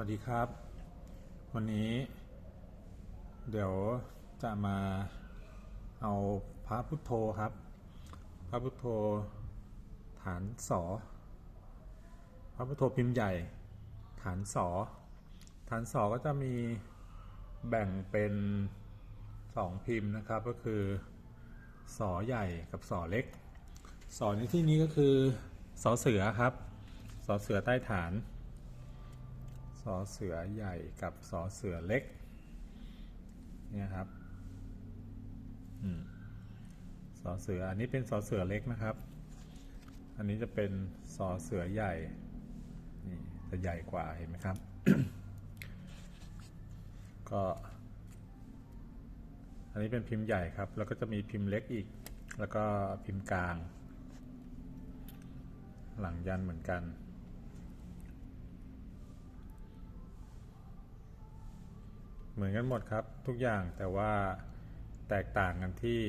วัสดีครับ วันนี้ เดี๋ยวจะมาเอาพระพุทโธครับ พระพุทโธฐานสอพระพุทโธพิมพ์ใหญ่ ฐานสอฐานสอก็จะมีแบ่งเป็นสองพิมพ์นะครับ ก็คือสอใหญ่กับสอเล็กสอในที่นี้ก็คือสอเสือครับสอเสือใต้ฐาน สอเสือใหญ่กับสอเสือเล็กเนี่ยครับอสอเสืออันนี้เป็นสอเสือเล็กนะครับ อันนี้จะเป็นสอเสือใหญ่นี่จะใหญ่กว่าเห็นไหมครับ ก็ อันนี้เป็นพิมพ์ใหญ่ครับ แล้วก็จะมีพิมพ์เล็กอีก แล้วก็พิมพ์กลาง หลังยันเหมือนกัน เหมือนกันหมดครับทุกอย่างแต่ว่าแตกต่างกันที่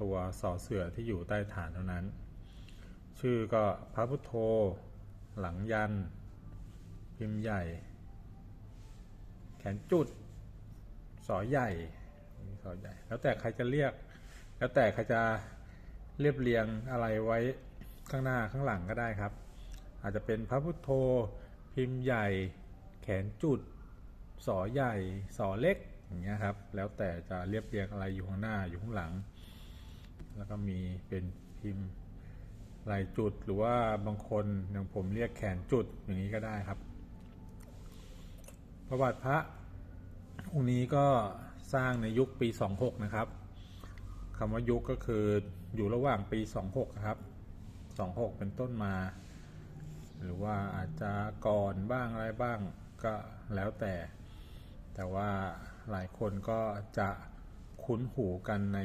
ตัวสอเสือที่อยู่ใต้ฐานเท่านั้น ชื่อก็พระพุทโธ หลังยัน พิมพ์ใหญ่ แขนจุด สอใหญ่นี่สอใหญ่ แล้วแต่ใครจะเรียก แล้วแต่ใครจะเรียบเรียงอะไรไว้ข้างหน้าข้างหลังก็ได้ครับ อาจจะเป็นพระพุทโธ พิมพ์ใหญ่ แขนจุด สอใหญ่สอเล็กอย่างเงี้ยครับ แล้วแต่จะเรียบเรียงอะไรอยู่ข้างหน้าอยู่ข้างหลัง แล้วก็มีเป็นพิมพ์ลายจุดหรือว่าบางคนอย่างผมเรียกแขนจุดอย่างนี้ก็ได้ครับ ประวัติพระองค์นี้ก็สร้างในยุคปี 26 นะครับคำว่ายุคก็คืออยู่ระหว่างปี 26 ครับ 26 เป็นต้นมา หรือว่าอาจจะก่อนบ้างอะไรบ้างก็แล้วแต่ แต่ว่าหลายคนก็จะคุ้นหูกันใน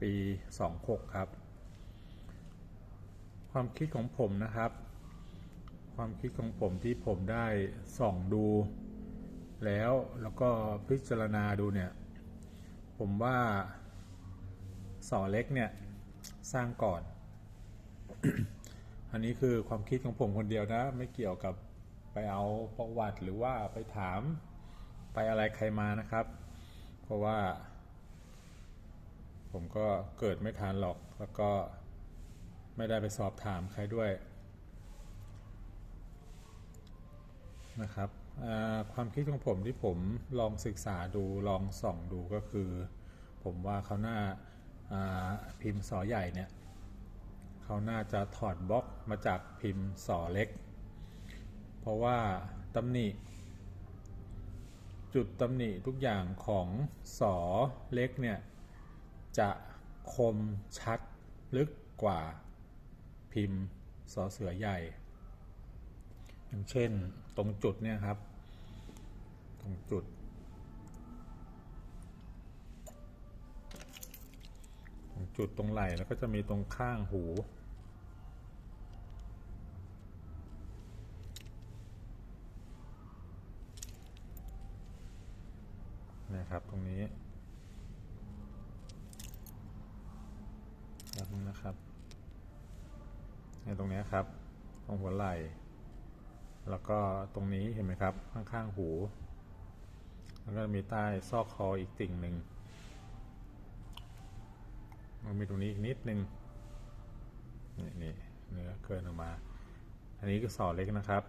ปี 26 ครับ ความคิดของผมนะครับ ความคิดของผมที่ผมได้ส่องดู แล้วแล้วก็พิจารณาดูเนี่ย ผมว่าสอเล็กเนี่ย สร้างก่อน อันนี้คือความคิดของผมคนเดียวนะ ไม่เกี่ยวกับ ไปเอาประวัติหรือว่าไปถามไปอะไรใครมานะครับ เพราะว่า ผมก็เกิดไม่ทันหรอกแล้วก็ไม่ได้ไปสอบถามใครด้วยนะครับความคิดของผมที่ผมลองศึกษาดูลองส่องดูก็คือ ผมว่าเขาหน้าาพิมพ์สอใหญ่เนี่ยเขาน่าจะถอดบล็อกมาจากพิมพ์สอเล็ก เพราะว่าตำหนิ จุดตำหนิทุกอย่างของสอเล็กเนี่ย จะคมชัดลึกกว่าพิมพ์สอเสือใหญ่ อย่างเช่นตรงจุดเนี่ยครับ ตรงจุด ตรงจุดตรงไหล่แล้วก็จะมีตรงข้างหู นะครับตรงนี้แล้วนะครับในตรงนี้ครับ ตรงหัวไหล่ แล้วก็ตรงนี้เห็นไหมครับ ข้างๆหู แล้วก็มีใต้ซอกคออีกติ่งหนึ่งมันมีตรงนี้อีกนิดนึงนี่นี่เนื้อเกินออกมา อันนี้ก็สอเล็กนะครับ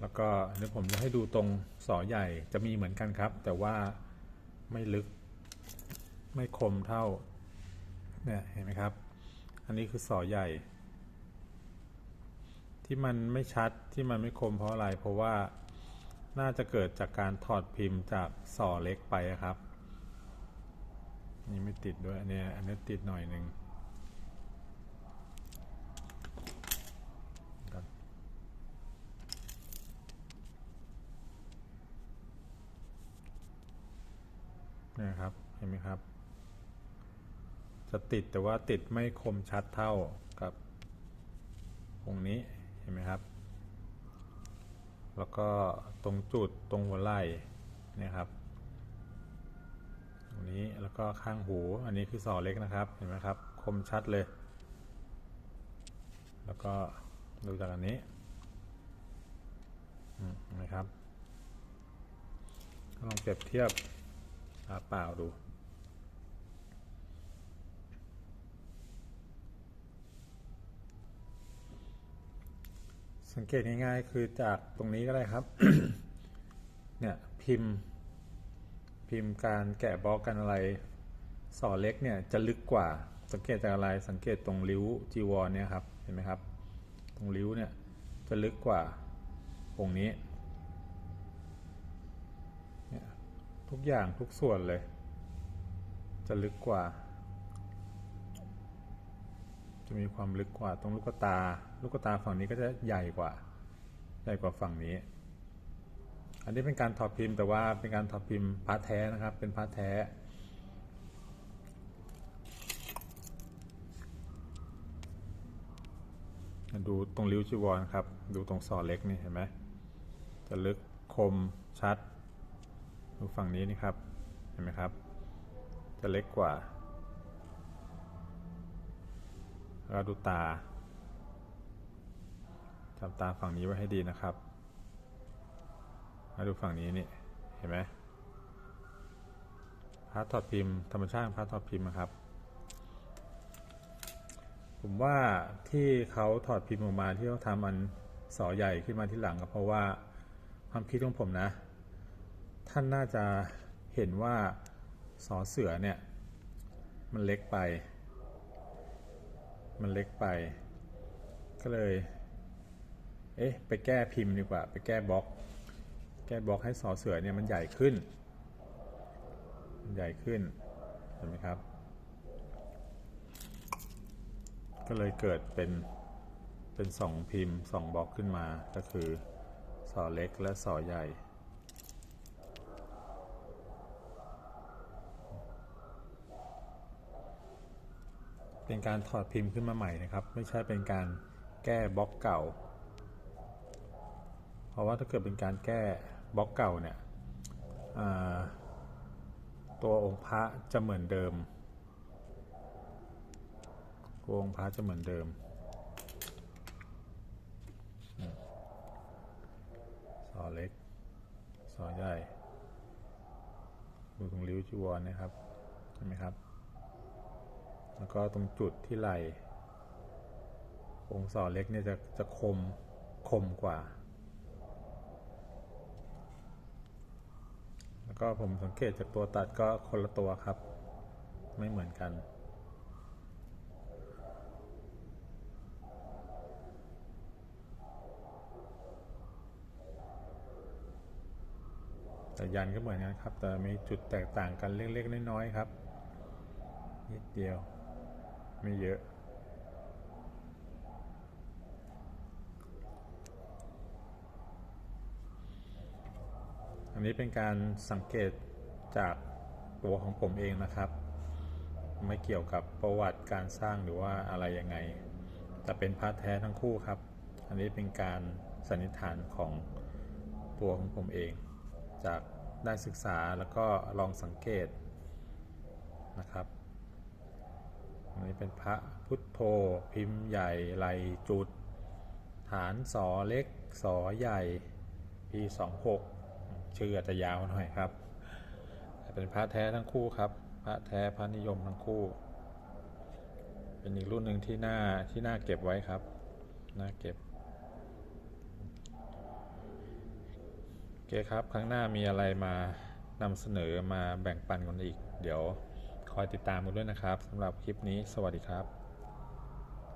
แล้วก็เดี๋ยวผมจะให้ดูตรงสอใหญ่จะมีเหมือนกันครับ แต่ว่าไม่ลึกไม่คมเท่าเนี่ยเห็นไหมครับ อันนี้คือสอใหญ่ ที่มันไม่ชัดที่มันไม่คมเพราะอะไร เพราะว่าน่าจะเกิดจากการถอดพิมพ์จากสอเล็กไปครับ นี่ไม่ติดด้วยอันเนี้ยอันนี้ติดหน่อยหนึ่งครับเนี่ยครับเห็นไหมครับ จะติดแต่ว่าติดไม่คมชัดเท่ากับองนี้เห็นไหมครับ แล้วก็ตรงจุดตรงหัวไหล่นี่ยครับตรงนี้แล้วก็ข้างหูอันนี้คือสอเล็กนะครับเห็นไหมครับ คมชัดเลย แล้วก็ดูจากอันนี้นะครับลองเปรียบเทียบาเปล่าดู สังเกตง่ายๆคือจากตรงนี้ก็ได้ครับ เนี่ย พิมพ์ พิมพ์การแกะบล็อกกันอะไร สอเล็กเนี่ยจะลึกกว่า สังเกตจากอะไร สังเกตตรงริ้วจีวรเนี่ยครับ เห็นไหมครับ ตรงริ้วเนี่ยจะลึกกว่าองนี้ เนี่ย ทุกอย่างทุกส่วนเลย จะลึกกว่า จะมีความลึกกว่าตรงลูกตา ลูกตาฝั่งนี้ก็จะใหญ่กว่า ใหญ่กว่าฝั่งนี้ อันนี้เป็นการถอดพิมพ์แต่ว่าเป็นการถอดพิมพ์พาร์ทแท้นะครับ เป็นพาร์ทแท้ดูตรงริ้วจีวรครับ ดูตรงสอเล็กนี่เห็นไหมจะลึกคมชัด ดูฝั่งนี้นี่ครับ เห็นไหมครับ จะเล็กกว่าแล้วดูตาจำตาฝั่งนี้ไว้ให้ดีนะครับมาดูฝั่งนี้นี่ เห็นไหมพาร์ทถอดพิมพ์ธรรมชาติพาร์ทถอดพิมพ์นะครับ ผมว่าที่เขาถอดพิมพ์ออกมาที่เขาทำมันสอใหญ่ขึ้นมาที่หลังก็เพราะว่าความคิดของผมนะ ท่านน่าจะเห็นว่าสอเสือเนี่ย มันเล็กไป มันเล็กไป ก็เลย เอ๊ะ ไปแก้พิมพ์ดีกว่า ไปแก้บล็อก แก้บล็อกให้สอเสือเนี่ยมันใหญ่ขึ้น มันใหญ่ขึ้น เห็นไหมครับ ก็เลยเกิดเป็น เป็นสองพิมพ์สองบล็อกขึ้นมา ก็คือสอเล็กและสอใหญ่ เป็นการถอดพิมพ์ขึ้นมาใหม่นะครับ ไม่ใช่เป็นการแก้บล็อกเก่า เพราะว่าถ้าเกิดเป็นการแก้บล็อกเก่าเนี่ยตัวองค์พระจะเหมือนเดิมตัวองค์พระจะเหมือนเดิมอืมสอเล็กสอใหญ่ดูตรงริ้วจีวรนะครับเห็นไหมครับ แล้วก็ตรงจุดที่ไหล่องค์สอเล็กเนี่ยจะจะคมคมกว่า แล้วก็ผมสังเกตจากตัวตัดก็คนละตัวครับ ไม่เหมือนกันแต่ยันก็เหมือนกันครับ แต่มีจุดแตกต่างกันเล็ก ๆ น้อย ๆ ครับ นิดเดียว ไม่เยอะ อันนี้เป็นการสังเกตจากตัวของผมเองนะครับ ไม่เกี่ยวกับประวัติการสร้างหรือว่าอะไรยังไง แต่เป็นพาร์ทแท้ทั้งคู่ครับ อันนี้เป็นการสันนิษฐานของตัวของผมเอง จากได้ศึกษาแล้วก็ลองสังเกตนะครับ นนี้เป็นพระพุทโธพิมพ์ใหญ่ไหลจุด ฐานสอเล็กสอใหญ่ปี26 ชื่ออาจจะยาวหน่อยครับ เป็นพระแท้ทั้งคู่ครับ พระแท้พระนิยมทั้งคู่ เป็นอีกรุ่นหนึ่งที่น่าที่น่าเก็บไว้ครับน่าเก็บโอเคครับ ครั้งหน้ามีอะไรมานำเสนอมาแบ่งปันกันอีก เดี๋ยว คอยติดตามกันด้วยนะครับสำหรับคลิปนี้สวัสดีครับ